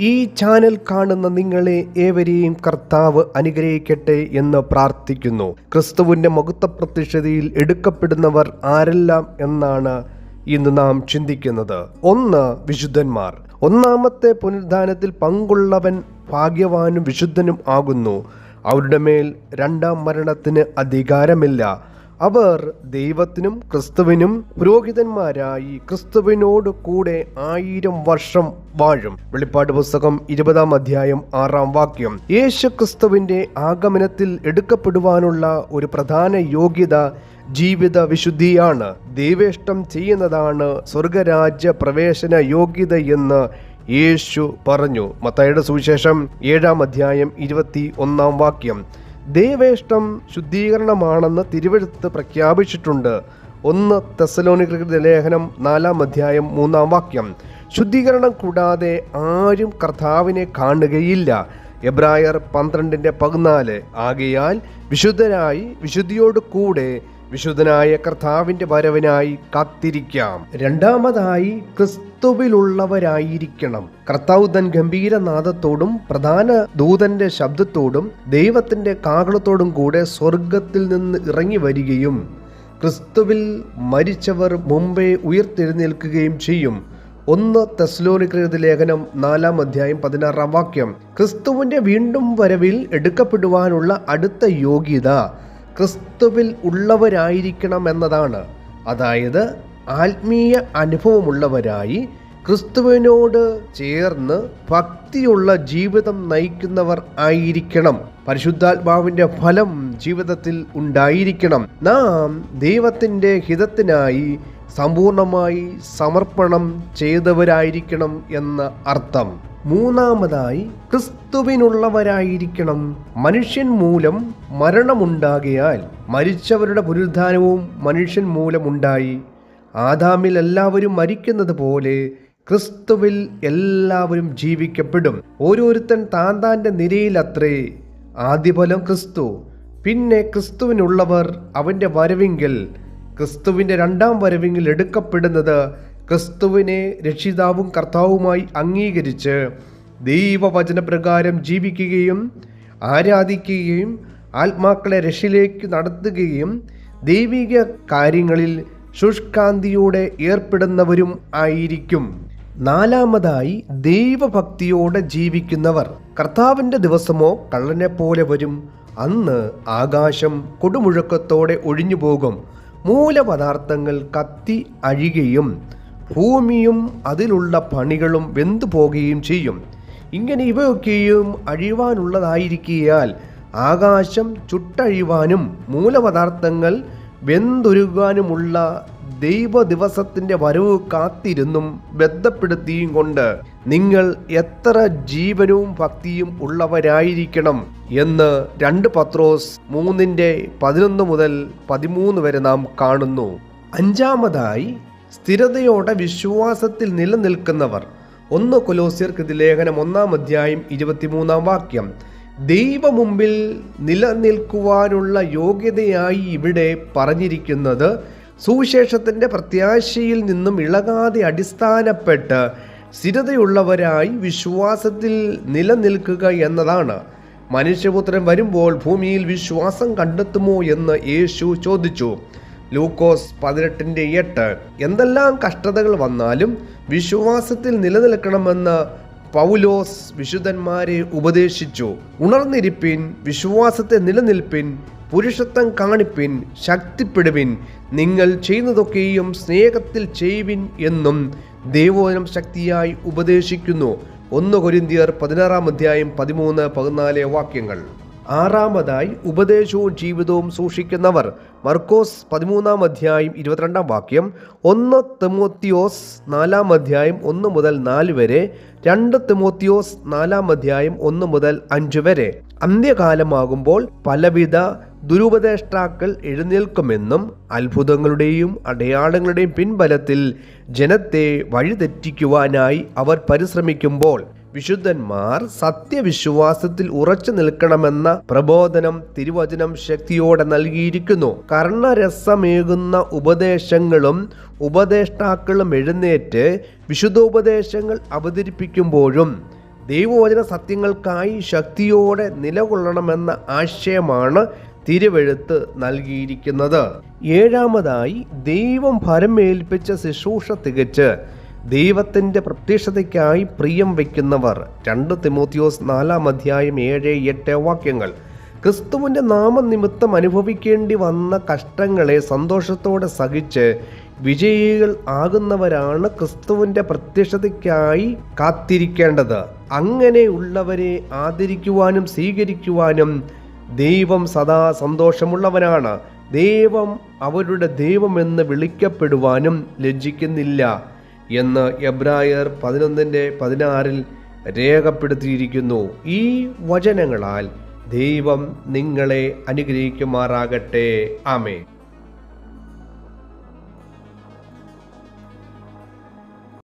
ഈ ചാനൽ കാണുന്ന നിങ്ങളെ ഏവരെയും കർത്താവ് അനുഗ്രഹിക്കട്ടെ എന്ന് പ്രാർത്ഥിക്കുന്നു. ക്രിസ്തുവിന്റെ മുഖത്ത പ്രത്യക്ഷതയിൽ എടുക്കപ്പെടുന്നവർ ആരെല്ലാം എന്നാണ് ഇന്ന് നാം ചിന്തിക്കുന്നത്. ഒന്ന് വിശുദ്ധന്മാർ. ഒന്നാമത്തെ പുനരുദ്ധാനത്തിൽ പങ്കുള്ളവൻ ഭാഗ്യവാനും വിശുദ്ധനും ആകുന്നു. അവരുടെ മേൽ രണ്ടാം മരണത്തിന് അധികാരമില്ല. അവർ ദൈവത്തിനും ക്രിസ്തുവിനും പുരോഹിതന്മാരായി ക്രിസ്തുവിനോട് കൂടെ ആയിരം വർഷം വാഴും. വെളിപ്പാട് പുസ്തകം ഇരുപതാം അധ്യായം ആറാം വാക്യം. യേശു ക്രിസ്തുവിന്റെ ആഗമനത്തിൽ എടുക്കപ്പെടുവാനുള്ള ഒരു പ്രധാന യോഗ്യത ജീവിത വിശുദ്ധിയാണ്. ദൈവേഷ്ടം ചെയ്യുന്നതാണ് സ്വർഗരാജ്യ പ്രവേശന യോഗ്യത എന്ന് യേശു പറഞ്ഞു. മത്തയുടെ സുവിശേഷം ഏഴാം അധ്യായം ഇരുപത്തി ഒന്നാം വാക്യം. ദൈവേഷ്ടം ശുദ്ധീകരണമാണെന്ന് തിരുവഴുത്ത് പ്രഖ്യാപിച്ചിട്ടുണ്ട്. ഒന്ന് തെസലോനിക ലേഖനം നാലാം അധ്യായം മൂന്നാം വാക്യം. ശുദ്ധീകരണം കൂടാതെ ആരും കർത്താവിനെ കാണുകയില്ല. എബ്രായർ പന്ത്രണ്ടിന്റെ പതിനാല്. ആകയാൽ വിശുദ്ധരായി വിശുദ്ധിയോട് കൂടെ വിശുദ്ധനായ കർത്താവിന്റെ വരവിനായി കാത്തിരിക്കാം. രണ്ടാമതായി ക്രിസ്തുവിലുള്ളവരായിരിക്കണം കർത്താവ് തൻ ഗംഭീരനാദത്തോടും പ്രധാന ദൂതന്റെ ശബ്ദത്തോടും ദൈവത്തിന്റെ കാകളത്തോടും കൂടെ സ്വർഗത്തിൽ നിന്ന് ഇറങ്ങി വരികയും ക്രിസ്തുവിൽ മരിച്ചവർ മുമ്പേ ഉയർത്തെഴുന്നേൽക്കുകയും ചെയ്യും. ഒന്ന് തെസ്ലോനികൃത ലേഖനം നാലാം അധ്യായം പതിനാറാം വാക്യം. ക്രിസ്തുവിന്റെ വീണ്ടും വരവിൽ എടുക്കപ്പെടുവാനുള്ള അടുത്ത യോഗ്യത ക്രിസ്തുവിൽ ഉള്ളവരായിരിക്കണം എന്നതാണ്. അതായത് ആത്മീയ അനുഭവമുള്ളവരായി ക്രിസ്തുവിനോട് ചേർന്ന് ഭക്തിയുള്ള ജീവിതം നയിക്കുന്നവർ ആയിരിക്കണം. പരിശുദ്ധാത്മാവിന്റെ ഫലം ജീവിതത്തിൽ ഉണ്ടായിരിക്കണം. നാം ദൈവത്തിന്റെ ഹിതത്തിനായി സമ്പൂർണമായി സമർപ്പണം ചെയ്തവരായിരിക്കണം എന്ന അർത്ഥം. മൂന്നാമതായി ക്രിസ്തുവിനുള്ളവരായിരിക്കണം. മനുഷ്യൻ മൂലം മരണമുണ്ടാകിയാൽ മരിച്ചവരുടെ പുനരുദ്ധാനവും മനുഷ്യൻ മൂലമുണ്ടായി. ആദാമിൽ എല്ലാവരും മരിക്കുന്നത് പോലെ ക്രിസ്തുവിൽ എല്ലാവരും ജീവിക്കപ്പെടും. ഓരോരുത്തൻ താൻ താന്റെ നിരയിലത്രേ. ആദ്യഫലം ക്രിസ്തു. പിന്നെ ക്രിസ്തുവിനുള്ളവർ അവന്റെ വരവിങ്കിൽ. ക്രിസ്തുവിന്റെ രണ്ടാം വരവിങ്കിൽ എടുക്കപ്പെടുന്നത് ക്രിസ്തുവിനെ രക്ഷിതാവും കർത്താവുമായി അംഗീകരിച്ച് ദൈവവചനപ്രകാരം ജീവിക്കുകയും ആരാധിക്കുകയും ആത്മാക്കളെ രക്ഷയിലേക്ക് നടത്തുകയും ദൈവിക കാര്യങ്ങളിൽ ശുഷ്കാന്തിയോടെ ഏർപ്പെടുന്നവരും ആയിരിക്കും. നാലാമതായി ദൈവഭക്തിയോടെ ജീവിക്കുന്നവർ. കർത്താവിന്റെ ദിവസമോ കള്ളനെ പോലെ വരും. അന്ന് ആകാശം കൊടുമുഴക്കത്തോടെ ഒഴിഞ്ഞു പോകും മൂലപദാർത്ഥങ്ങൾ കത്തി അഴിയുകയും ഭൂമിയും അതിലുള്ള പണികളും വെന്തു പോകുകയും ചെയ്യും. ഇങ്ങനെ ഇവയൊക്കെയും അഴിവാനുള്ളതായിരിക്കാൽ ആകാശം ചുട്ടഴിവാനും മൂലപദാർത്ഥങ്ങൾ വെന്തൊരുകാനുമുള്ള ദൈവ ദിവസത്തിന്റെ വരവ് കാത്തിരുന്നും ബന്ധപ്പെടുത്തിയും കൊണ്ട് നിങ്ങൾ എത്ര ജീവനവും ഭക്തിയും ഉള്ളവരായിരിക്കണം എന്ന് രണ്ട് പത്രോസ് മൂന്നിന്റെ പതിനൊന്ന് മുതൽ പതിമൂന്ന് വരെ നാം കാണുന്നു. അഞ്ചാമതായി സ്ഥിരതയോടെ വിശ്വാസത്തിൽ നിലനിൽക്കുന്നവർ. ഒന്ന് കൊലോസിയർക്ക് ലേഖനം ഒന്നാം അധ്യായം ഇരുപത്തിമൂന്നാം വാക്യം. ദൈവമുമ്പിൽ നിലനിൽക്കുവാനുള്ള യോഗ്യതയായി ഇവിടെ പറഞ്ഞിരിക്കുന്നത് സുവിശേഷത്തിന്റെ പ്രത്യാശയിൽ നിന്നും ഇളകാതെ അടിസ്ഥാനപ്പെട്ട് സ്ഥിരതയുള്ളവരായി വിശ്വാസത്തിൽ നിലനിൽക്കുക എന്നതാണ്. മനുഷ്യപുത്രൻ വരുമ്പോൾ ഭൂമിയിൽ വിശ്വാസം കണ്ടെത്തുമോ എന്ന് യേശു ചോദിച്ചു. ലൂക്കോസ് പതിനെട്ടിന്റെ എട്ട് എന്തെല്ലാം കഷ്ടതകൾ വന്നാലും വിശ്വാസത്തിൽ നിലനിൽക്കണമെന്ന് പൗലോസ് വിശുദ്ധന്മാരെ ഉപദേശിച്ചു. ഉണർന്നിരിപ്പിൻ വിശ്വാസത്തെ നിലനിൽപ്പിൻ പുരുഷത്വം കാണിപ്പിൻ ശക്തിപ്പെടുവിൻ. നിങ്ങൾ ചെയ്യുന്നതൊക്കെയും സ്നേഹത്തിൽ ചെയ്യുവിൻ എന്നും ദേവോനം ശക്തിയായി ഉപദേശിക്കുന്നു. ഒന്ന് കൊരിന്തിയർ പതിനാറാം അധ്യായം പതിമൂന്ന് പതിനാല് വാക്യങ്ങൾ. ആറാമതായി ഉപദേശവും ജീവിതവും സൂക്ഷിക്കുന്നവർ. മർക്കോസ് പതിമൂന്നാം അധ്യായം ഇരുപത്തിരണ്ടാം വാക്യം. ഒന്ന് തെമോത്തിയോസ് നാലാം അധ്യായം ഒന്ന് മുതൽ നാല് വരെ രണ്ട് തെമോത്തിയോസ് നാലാം അധ്യായം ഒന്ന് മുതൽ അഞ്ച് വരെ. അന്ത്യകാലമാകുമ്പോൾ പലവിധ ദുരുപദേഷ്ടാക്കൾ എഴുന്നേൽക്കുമെന്നും അത്ഭുതങ്ങളുടെയും അടയാളങ്ങളുടെയും പിൻബലത്തിൽ ജനത്തെ വഴിതെറ്റിക്കുവാനായി അവർ പരിശ്രമിക്കുമ്പോൾ വിശുദ്ധന്മാർ സത്യവിശ്വാസത്തിൽ ഉറച്ചു നിൽക്കണമെന്ന പ്രബോധനം തിരുവചനം ശക്തിയോടെ നൽകിയിരിക്കുന്നു. കർണരസമേകുന്ന ഉപദേശങ്ങളും ഉപദേഷ്ടാക്കളും എഴുന്നേറ്റ് വിശുദ്ധോപദേശങ്ങൾ അവതരിപ്പിക്കുമ്പോഴും ദൈവവചന സത്യങ്ങൾക്കായി ശക്തിയോടെ നിലകൊള്ളണമെന്ന ആശയമാണ് തിരുവെഴുത്ത് നൽകിയിരിക്കുന്നത്. ഏഴാമതായി ദൈവം ഭരമേൽപ്പിച്ച ശുശ്രൂഷ തികച്ച് ദൈവത്തിന്റെ പ്രത്യക്ഷതയ്ക്കായി പ്രിയം വയ്ക്കുന്നവർ. രണ്ട് തിമോത്തിയോസ് നാലാം അധ്യായം ഏഴ് എട്ട് വാക്യങ്ങൾ. ക്രിസ്തുവിന്റെ നാമനിമിത്തം അനുഭവിക്കേണ്ടി വന്ന കഷ്ടങ്ങളെ സന്തോഷത്തോടെ സഹിച്ച് വിജയികൾ ആകുന്നവരാണ് ക്രിസ്തുവിന്റെ പ്രത്യക്ഷതയ്ക്കായി കാത്തിരിക്കേണ്ടത്. അങ്ങനെയുള്ളവരെ ആദരിക്കുവാനും സ്വീകരിക്കുവാനും ദൈവം സദാ സന്തോഷമുള്ളവനാണ്. ദൈവം അവരുടെ ദൈവമെന്ന് വിളിക്കപ്പെടുവാനും ലജ്ജിക്കുന്നില്ല. എന്ന് എബ്രായർ പതിനൊന്നിന്റെ പതിനാറിൽ രേഖപ്പെടുത്തിയിരിക്കുന്നു. ഈ വചനങ്ങളാൽ ദൈവം നിങ്ങളെ അനുഗ്രഹിക്കുമാറാകട്ടെ. ആമേ